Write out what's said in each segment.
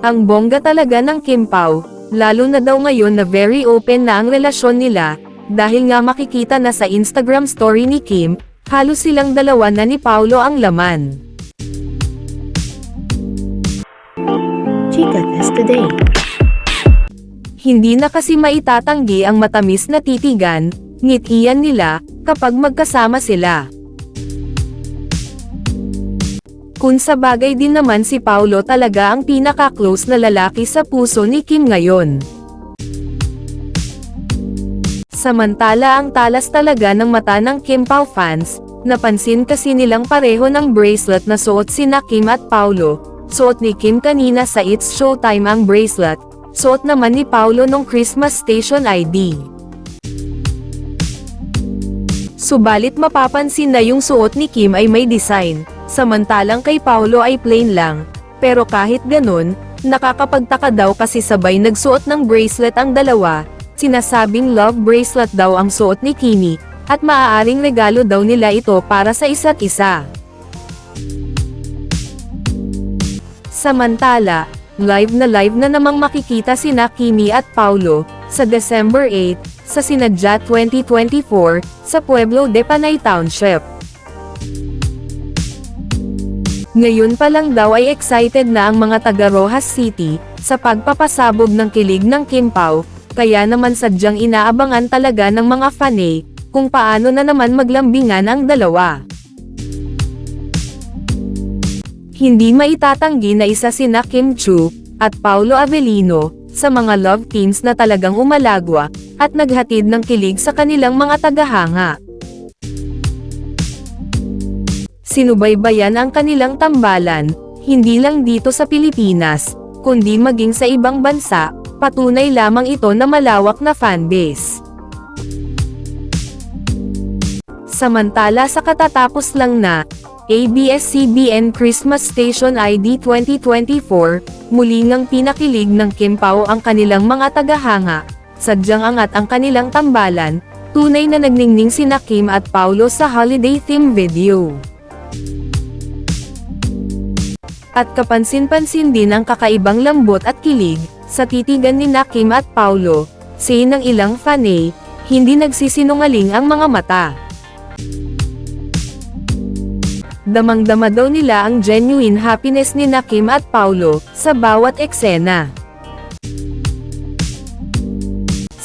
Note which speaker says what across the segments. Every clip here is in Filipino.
Speaker 1: Ang bongga talaga ng Kim Pao, lalo na daw ngayon na very open na ang relasyon nila, dahil nga makikita na sa Instagram story ni Kim, halos silang dalawa na ni Paulo ang laman.
Speaker 2: Chica Test Today.
Speaker 1: Hindi na kasi maitatanggi ang matamis na titigan, ngitian nila, kapag magkasama sila. Kung sa bagay din naman si Paulo talaga ang pinaka-close na lalaki sa puso ni Kim ngayon. Samantala ang talas talaga ng mata ng Kim Pao fans, napansin kasi nilang pareho ng bracelet na suot sina Kim at Paulo, suot ni Kim kanina sa It's Showtime ang bracelet, suot naman ni Paulo nung Christmas Station ID. Subalit mapapansin na yung suot ni Kim ay may design, samantalang kay Paulo ay plain lang, pero kahit ganun, nakakapagtaka daw kasi sabay nagsuot ng bracelet ang dalawa, sinasabing love bracelet daw ang suot ni Kimi, at maaaring regalo daw nila ito para sa isa't isa. Samantala, live na live na namang makikita sina Kimi at Paulo, sa December 8, sa Sinadja 2024, sa Pueblo de Panay Township. Ngayon pa lang daw ay excited na ang mga taga Rojas City, sa pagpapasabog ng kilig ng Kim kaya naman sadyang inaabangan talaga ng mga fanay, kung paano na naman maglambingan ang dalawa. Hindi maitatanggi na isa sina Kim Chu, at Paulo Avellino, sa mga love teams na talagang umalagwa, at naghatid ng kilig sa kanilang mga tagahanga. Sinubaybayan ang kanilang tambalan, hindi lang dito sa Pilipinas, kundi maging sa ibang bansa, patunay lamang ito na malawak na fanbase. Samantala sa katatapos lang na, ABS-CBN Christmas Station ID 2024, muli ngang pinakilig ng Kim Pao ang kanilang mga tagahanga, sadyang angat ang kanilang tambalan, tunay na nagningning sina Kim at Paulo sa holiday theme video. At kapansin-pansin din ang kakaibang lambot at kilig, sa titigan ni na Kim at Paulo, say ng ilang fanay, hindi nagsisinungaling ang mga mata. Damang-dama daw nila ang genuine happiness ni na Kim at Paulo, sa bawat eksena.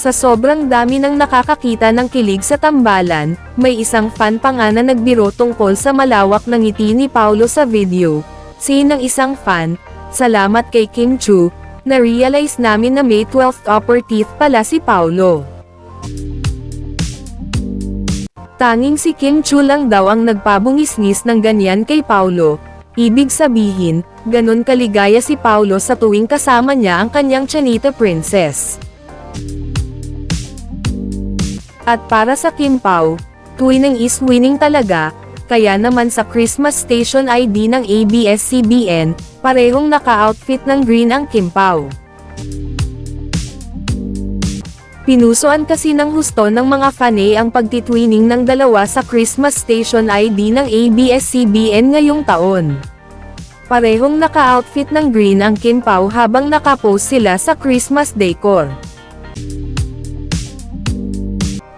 Speaker 1: Sa sobrang dami ng nakakakita ng kilig sa tambalan, may isang fan pa nga na nagbiro tungkol sa malawak ng ngiti ni Paulo sa video. Say ng isang fan, salamat kay Kim Chu, na-realize namin na may 12th upper teeth pala si Paulo. Tanging si Kim Chu lang daw ang nagpabungis-ngis ng ganyan kay Paulo. Ibig sabihin, ganun kaligaya si Paulo sa tuwing kasama niya ang kanyang Chanita Princess. At para sa Kim Pao, twinning is winning talaga, kaya naman sa Christmas Station ID ng ABS-CBN, parehong naka-outfit ng green ang Kim Pao. Pinusuan kasi ng husto ng mga fanay ang pagtitwining ng dalawa sa Christmas Station ID ng ABS-CBN ngayong taon. Parehong naka-outfit ng green ang Kim Pao habang nakapost sila sa Christmas decor.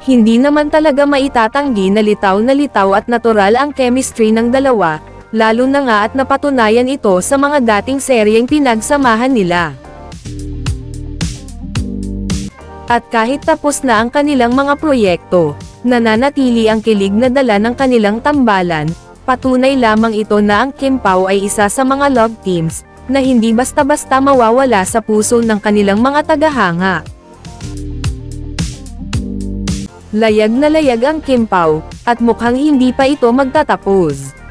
Speaker 1: Hindi naman talaga maitatanggi na litaw na litaw at natural ang chemistry ng dalawa, lalo na nga at napatunayan ito sa mga dating seryeng pinagsamahan nila. At kahit tapos na ang kanilang mga proyekto, nananatili ang kilig na dala ng kanilang tambalan, patunay lamang ito na ang Kim Pao ay isa sa mga love teams, na hindi basta-basta mawawala sa puso ng kanilang mga tagahanga. Layag na layag ang Kim Pao, at mukhang hindi pa ito magtatapos.